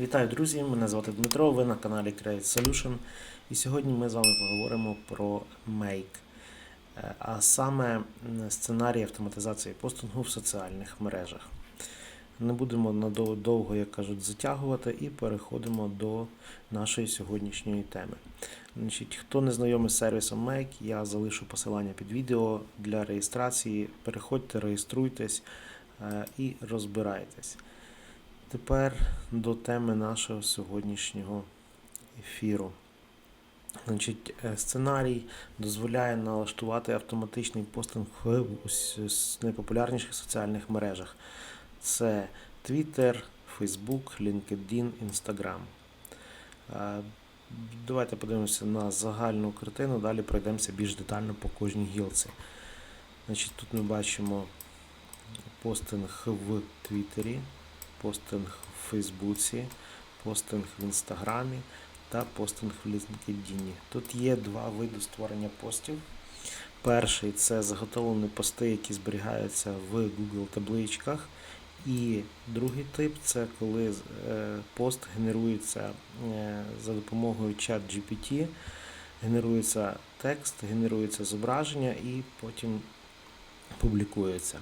Вітаю, друзі! Мене звати Дмитро, ви на каналі Create Solution. І сьогодні ми з вами поговоримо про Make, Е, а саме сценарій автоматизації постингу в соціальних мережах. Не будемо надов- довго, як кажуть, затягувати і переходимо до нашої сьогоднішньої теми. Значить, хто не знайомий з сервісом Make, я залишу посилання під відео для реєстрації. Переходьте, реєструйтесь е, і розбирайтесь. Тепер до теми нашого сьогоднішнього ефіру. Значить, е, сценарій дозволяє налаштувати автоматичний постинг в найпопулярніших соціальних мережах. Це Twitter, Facebook, LinkedIn, Instagram. Е, Давайте подивимося на загальну картину, далі пройдемося більш детально по кожній гілці. Значить, тут ми бачимо постинг в Твіттері, постинг в Фейсбуці, постинг в Інстаграмі та постинг в LinkedIn. Тут є два види створення постів. Перший це заготовлені пости, які зберігаються в Google табличках. І другий тип це коли е, пост генерується е, за допомогою чат GPT, генерується текст, генерується зображення і потім публікується.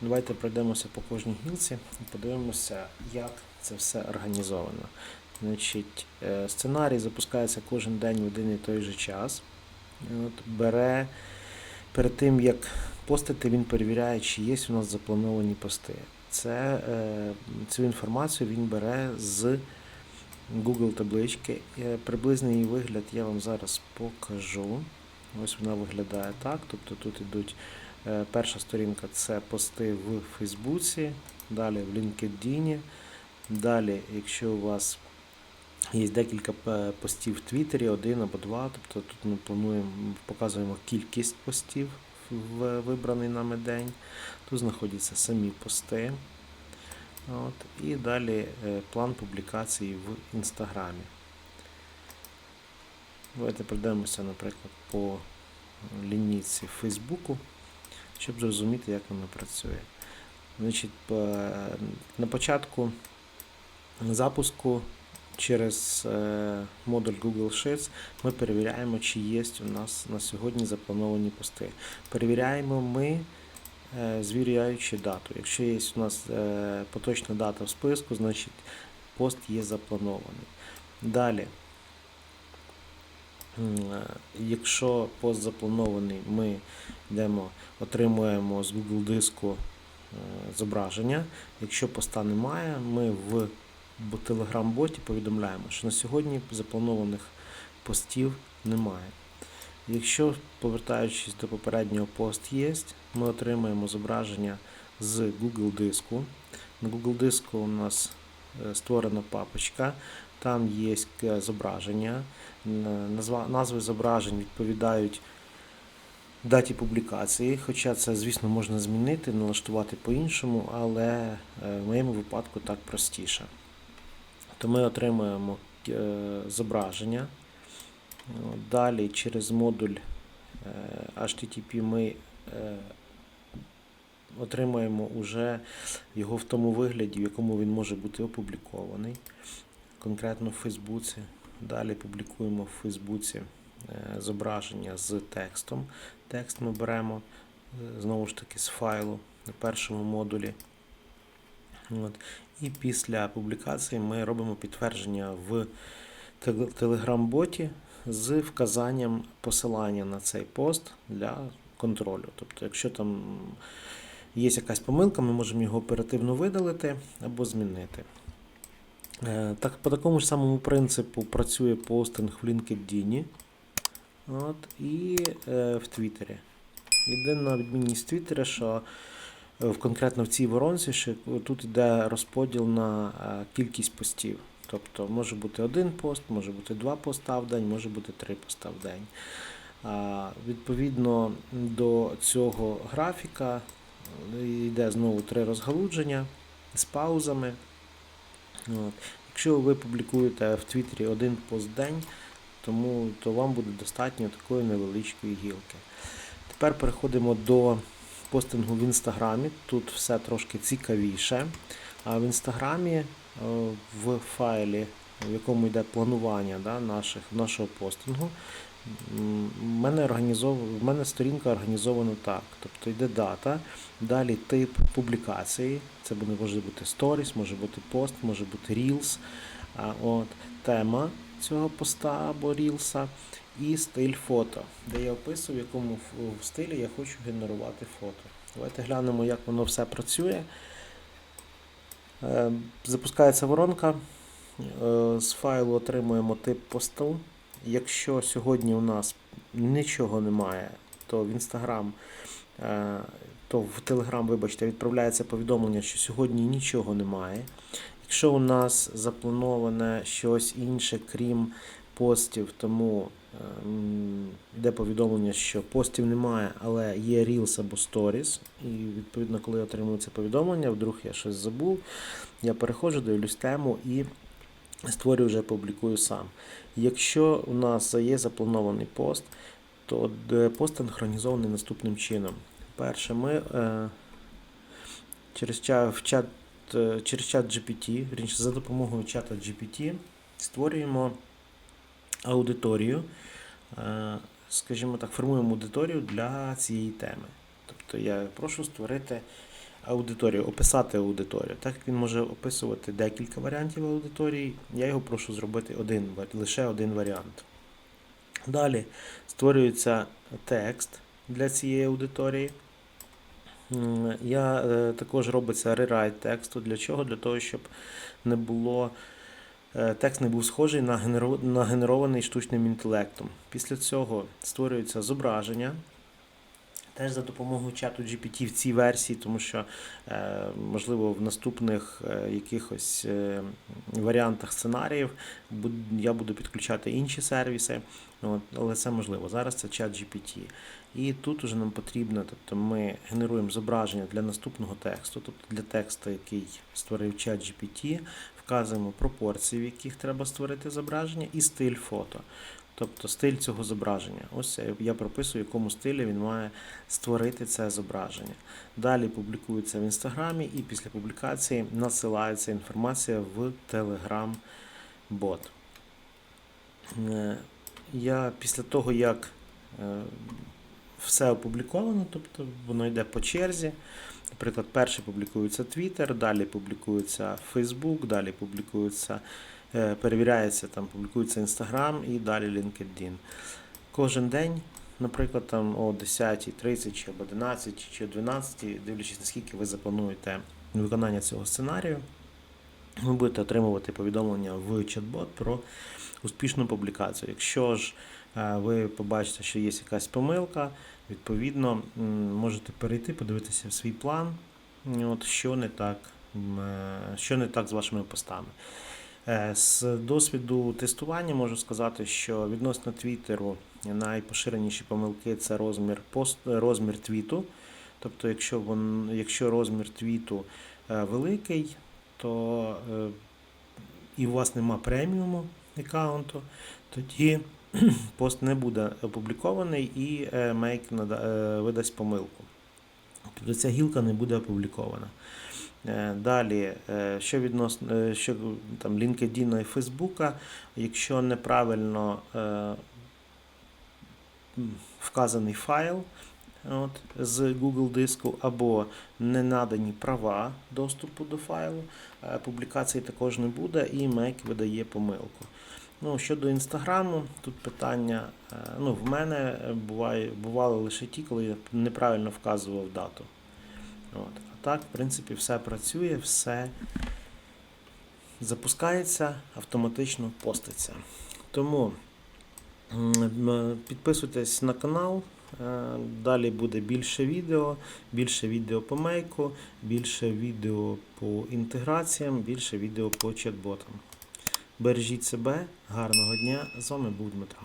Давайте пройдемося по кожній гілці і подивимося, як це все організовано. Значить, е, сценарій запускається кожен день в один і той же час. От, бере перед тим, як постити, він перевіряє, чи є у нас заплановані пости. Це, е, цю інформацію він бере з Google таблички. Е, Приблизний вигляд я вам зараз покажу. Ось вона виглядає так. Тобто тут йдуть Е, Перша сторінка це пости в Фейсбуці, далі в LinkedIn. Далі, якщо у вас є декілька е, постів в Твіттері, один або два, тобто тут ми плануємо, показуємо кількість постів в вибраний нами день. Тут знаходяться самі пости. От, і далі е, план публікації в Інстаграмі. Давайте пройдемося, наприклад, по лінійці Фейсбуку щоб зрозуміти, як воно працює. Значить, на початку запуску через е, модуль Google Sheets ми перевіряємо, чи є у нас на сьогодні заплановані пости. Перевіряємо ми, е, звіряючи дату. Якщо є у нас е, поточна дата в списку, значить пост є запланований. Далі. Е, Якщо пост запланований, ми йдемо, отримуємо з Google диску е, зображення. Якщо поста немає, ми в Telegram-боті повідомляємо, що на сьогодні запланованих постів немає. Якщо, повертаючись до попереднього пост є, ми отримаємо зображення з Google диску. На Google диску у нас е, створена папочка, там є зображення. Назва, назви зображень відповідають даті публікації, хоча це, звісно, можна змінити, налаштувати по-іншому, але е, в моєму випадку так простіше. То ми отримуємо е, зображення. Далі через модуль е, HTTP ми е, отримаємо уже його в тому вигляді, в якому він може бути опублікований, конкретно в Фейсбуці. Далі публікуємо в Фейсбуці е, зображення з текстом. Текст ми беремо е, знову ж таки з файлу на першому модулі. От. І після публікації ми робимо підтвердження в теле- Telegram-боті з вказанням посилання на цей пост для контролю. Тобто, якщо там є якась помилка, ми можемо його оперативно видалити або змінити. Е, Так, по такому ж самому принципу працює постинг в LinkedIn от, і е, в Твіттері. Єдина відмінність Твіттера, що е, в, конкретно в цій воронці, що тут йде розподіл на е, кількість постів. Тобто може бути один пост, може бути два поста в день, може бути три поста в день. А, Відповідно до цього графіка йде знову три розгалудження з паузами. От. Якщо ви публікуєте в Твіттері один пост день, тому, то вам буде достатньо такої невеличкої гілки. Тепер переходимо до постингу в інстаграмі. Тут все трошки цікавіше. А в інстаграмі е, в файлі, в якому йде планування да, наших, нашого постингу, в мене, в мене сторінка організована так. Тобто йде дата, далі тип публікації. Це може бути сторіс, може бути пост, може бути Reels. От, тема цього поста або рілса і стиль фото, де я описую, в якому в стилі я хочу генерувати фото. Давайте глянемо, як воно все працює. Е, Запускається воронка. Е, З файлу отримуємо тип посту. Якщо сьогодні у нас нічого немає, то в Instagram, е, то в Telegram, вибачте, відправляється повідомлення, що сьогодні нічого немає. Якщо у нас заплановане щось інше, крім постів, тому ем, йде повідомлення, що постів немає, але є Reels або Stories. І відповідно, коли я отримую це повідомлення, вдруг я щось забув, я переходжу, дивлюсь тему і створюю вже публікую сам. Якщо у нас є запланований пост, то пост синхронізований наступним чином. Перше, ми е, через ча- чат, е, через чат GPT, за допомогою чата GPT, створюємо аудиторію, е, скажімо так, формуємо аудиторію для цієї теми. Тобто я прошу створити аудиторію, описати аудиторію. Так як він може описувати декілька варіантів аудиторії, я його прошу зробити один, лише один варіант. Далі створюється текст для цієї аудиторії. Я е, також робиться рерайт тексту. Для чого? Для того, щоб не було е, текст не був схожий на генерований штучним інтелектом. Після цього створюється зображення. Теж за допомогою чату GPT в цій версії, тому що, е, можливо, в наступних е, якихось е, варіантах сценаріїв я буду підключати інші сервіси, але це можливо. Зараз це чат GPT. І тут уже нам потрібно, тобто ми генеруємо зображення для наступного тексту, тобто для тексту, який створив чат GPT, вказуємо пропорції, в яких треба створити зображення, і стиль фото. Тобто стиль цього зображення. Ось я- прописую, в якому стилі він має створити це зображення. Далі публікується в інстаграмі, і після публікації надсилається інформація в Telegram бот. Е, Я після того, як е, все опубліковано, тобто воно йде по черзі. Наприклад, перше публікується Twitter, далі публікується Facebook, далі публікується, перевіряється, там публікується Instagram і далі LinkedIn. Кожен день, наприклад, там о 10.30 чи об 11 чи о 12, дивлячись, наскільки ви заплануєте виконання цього сценарію, ви будете отримувати повідомлення в чат-бот про успішну публікацію. Якщо ж е, ви побачите, що є якась помилка, відповідно можете перейти, подивитися в свій план, от, що, не так, е, що не так з вашими постами. Е, З досвіду тестування можу сказати, що відносно Твіттеру найпоширеніші помилки це розмір пост, розмір твіту. Тобто, якщо, вон, якщо розмір твіту е, великий, то е, і у вас нема преміуму аккаунту, тоді пост не буде опублікований і е, видасть помилку. Тобто ця гілка не буде опублікована. Е, Далі, е, що відносно е, що, там, LinkedIn і Facebook, якщо неправильно вказаний файл от, з Google диску або не надані права доступу до файлу, публікації також не буде і Make видає помилку. Ну, щодо інстаграму, тут питання. Ну, в мене буває, бувало лише ті, коли я неправильно вказував дату. От. Так, в принципі, все працює, все запускається, автоматично поститься. Тому м, підписуйтесь на канал. е, Далі буде більше відео, більше відео по мейку, більше відео по інтеграціям, більше відео по чат-ботам. Бережіть себе, гарного дня. З вами був Дмитро.